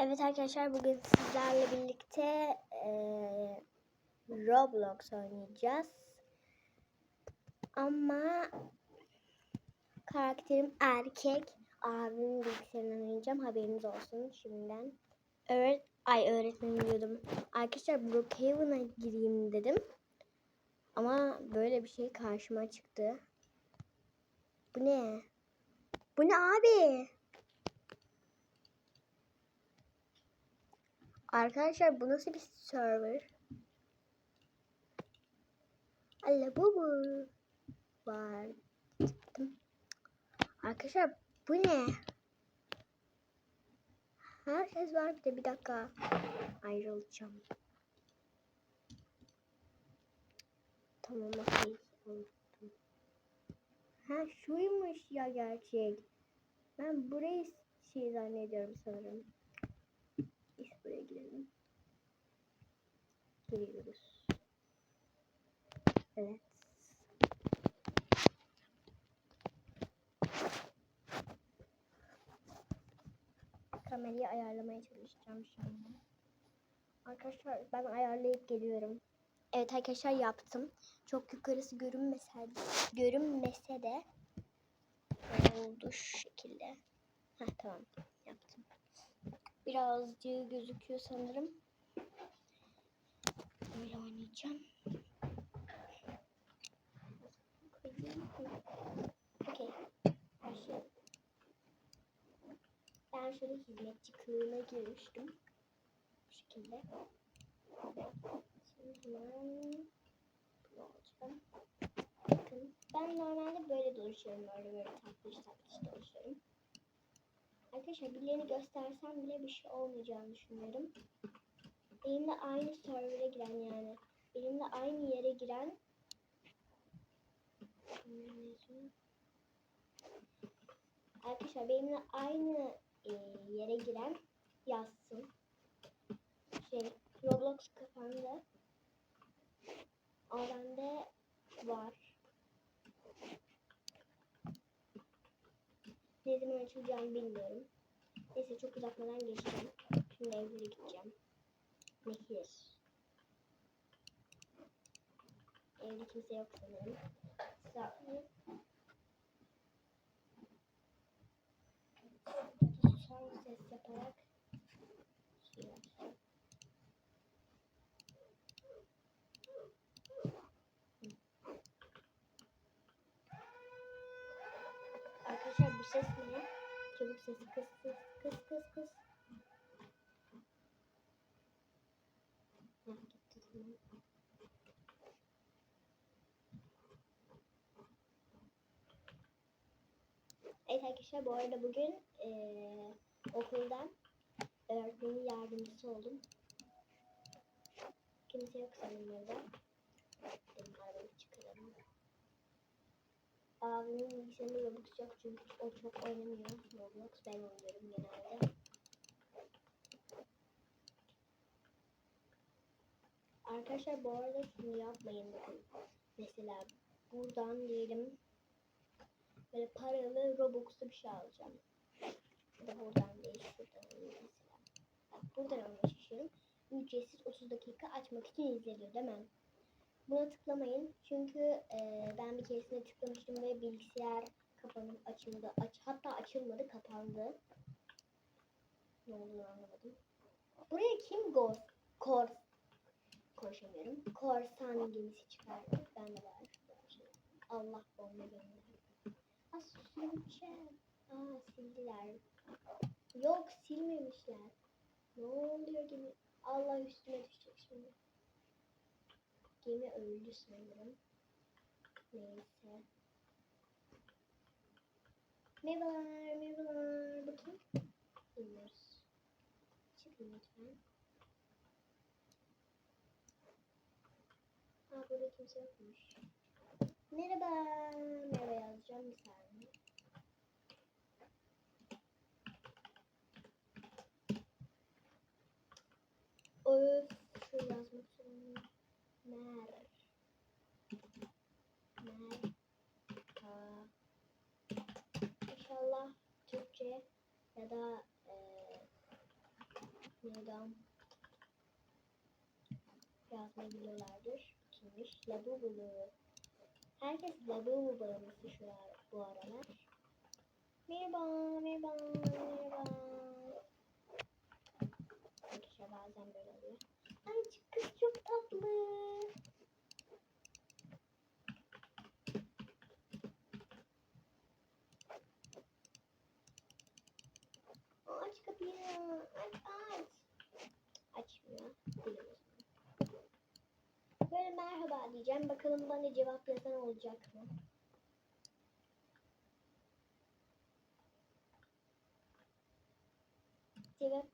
Evet arkadaşlar bugün sizlerle birlikte eee, Roblox oynayacağız. Ama karakterim erkek. Abimin bilgisayarından oynayacağım. Haberiniz olsun şimdiden. Evet, ay öğretmenim diyordum. Arkadaşlar Brookhaven'a gireyim dedim. Ama böyle bir şey karşıma çıktı. Bu ne? Bu ne abi? Arkadaşlar bu nasıl bir server? Allah bu bu var. Arkadaşlar bu ne? Herkes var bir de bir dakika ayrılacağım. Tamam okey. Ha şuymuş ya gerçek. Ben burayı şey zannediyorum sanırım. Girelim. Giriyoruz. Evet. Kamerayı ayarlamaya çalışacağım şimdi. Arkadaşlar ben ayarlayıp geliyorum. Evet arkadaşlar yaptım. Çok yukarısı görünmese, görünmese de oldu şu şekilde. Heh tamam yaptım. Birazcık gözüküyor sanırım. Böyle oynayacağım. Okey. Başlayalım. Ben şöyle hizmetçi kılığına girmiştim. Bu şekilde. Şimdi hemen bunu alacağım. Bakın ben normalde böyle dolaşıyorum. Böyle böyle tatlış tatlış dolaşıyorum. Arkadaşlar birilerini göstersem bile bir şey olmayacağını düşünüyorum. Benimle aynı server'a giren yani. Benimle aynı yere giren Arkadaşlar benimle aynı e, yere giren yazsın. Şey, Roblox. Ama bende var. Ne zaman açılacağını bilmiyorum. Neyse çok uzatmadan geçeceğim. Şimdi evlere gideceğim. Nehir. Evde kimse yok sanırım. Sağ- Son ses yaparak şey yapacağım. Arkadaşlar bu ses ne? Çabuk sesi kıs kıs kıs kıs kıs. Heh, gitti tamam. Evet arkadaşlar bu arada bugün eee okuldan öğretmenin yardımcısı oldum. Kimse yok sanırım orada. Benim arabayı çıkaralım. Abimin bilgisayarında Roblox yok çünkü o çok oynamıyor Roblox. Ben oynuyorum genelde. Arkadaşlar bu arada şunu yapmayın. Mesela buradan diyelim böyle paralı Robux'lu bir şey alacağım. Ya da buradan değil şuradan mesela. Bak buradan almaya. Ücretsiz 30 dakika açmak için izleniyor mi? Buna tıklamayın. Çünkü e, ben bir keresinde tıklamıştım ve bilgisayar kapanıp açıldı. Aç, hatta açılmadı kapandı. Ne olduğunu anlamadım. Buraya kim gor, kor, konuşamıyorum. Korsan gemisi çıkardı. Ben de var. Allah bomba gönderdi. Sileceğim. Aa sildiler. Yok silmemişler. Ne oluyor gemi? Allah üstüme düşecek şimdi. Gemi öldü sanırım. Neyse. Merhabalar, merhabalar. Bakayım. İniyoruz. Çıkın lütfen. Aa burada kimse yokmuş. Merhaba. Merhaba yazacağım bir saniye. Öf. Şu yazmak zorundayım. Mer. Mer. Ha. İnşallah Türkçe ya da eee Neden? Yazmayı biliyorlardır. Kimmiş? Labubulu. Herkes labubu bağımlısı şu ar bu aralar. Merhaba, merhaba, merhaba. Arkadaşlar bazen böyle oluyor. Ay kız çok tatlı. Aç kapıyı. Aç aç. Açmıyor. Böyle merhaba diyeceğim. Bakalım bana cevap yazan olacak mı? Cevap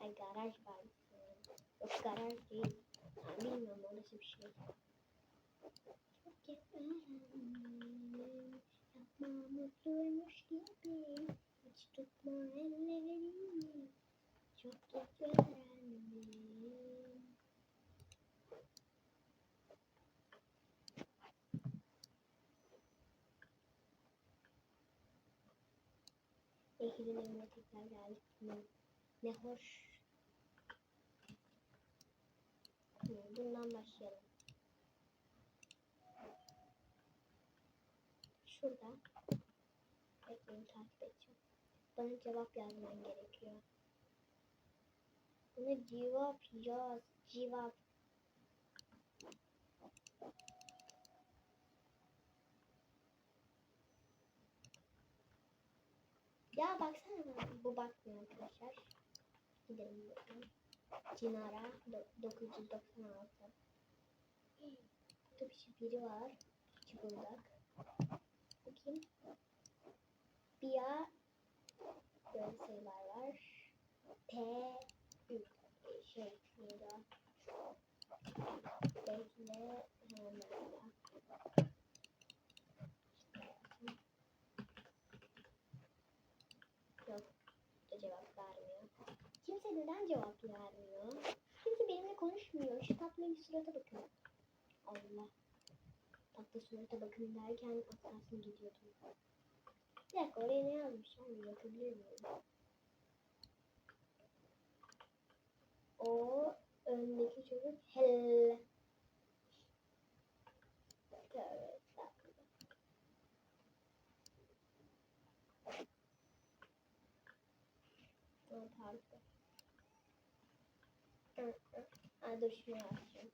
Ay garaj var. Yok garaj değil. Ha, bilmiyorum orası bir şey. Çok Yapma mutluymuş gibi. Hiç tutma ellerimi. Çok yaparım. Ekibin evine tekrar geldik. Ne, ne hoş. Bundan başlayalım. Şurada. Bekleyin takip edeceğim. Bana cevap yazman gerekiyor. Bana cevap yaz. Cevap. Ya baksana. Bu bakmıyor arkadaşlar. Gidelim bakalım. Cinara do- 996. Burada bir şey biri var. Çıbıldak. Bakayım. Bia böyle sayılar var. P şey o? Bekle hemen. Yok. Cevap vermiyor. Kimse neden cevap vermiyor? Kimse benimle konuşmuyor. Şu tatlı bir surata bakın. Allah. Tatlı surata bakın derken atlasım gidiyordum. Bir dakika oraya ne yazmışlar? Bir bakabilir miyim? O öndeki çocuk hell. Aa, pardon. Aa, dur şunu açacağım.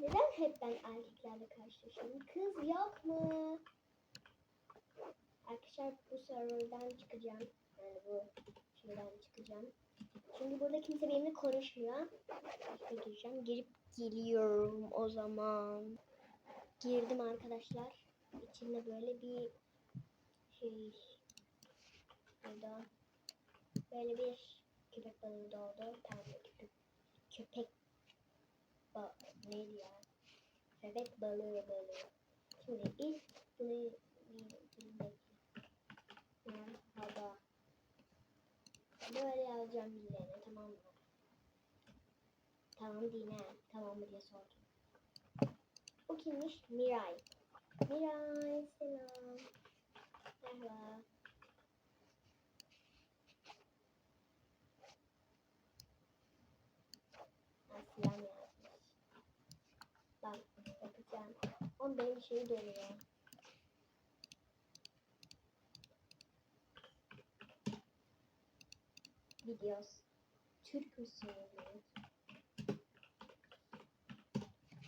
Neden hep ben erkeklerle karşılaşıyorum? Kız yok mu? Arkadaşlar bu serverdan çıkacağım. Yani bu şeyden çıkacağım. Çünkü burada kimse benimle konuşmuyor. İşte gireceğim. Girip geliyorum o zaman. Girdim arkadaşlar. İçinde böyle bir şey burada böyle bir köpek balığı doğdu. Pembe köpek köpek ba neydi ya? Köpek balığı balığı. Şimdi ilk bir bir Merhaba. Böyle yazacağım birilerine tamam mı? Tamam Dine. Tamam mı diye sordum. O kimmiş? Miray. Miray selam. Merhaba. Aslan yazmış. Bak bakacağım. Ama benim şey doluyor. Videos. Türk müsün?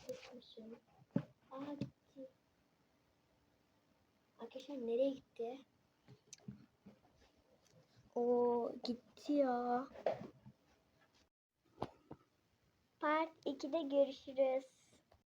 Türk müsün? Aa gitti. Arkadaşlar nereye gitti? O gitti ya. Part 2'de görüşürüz.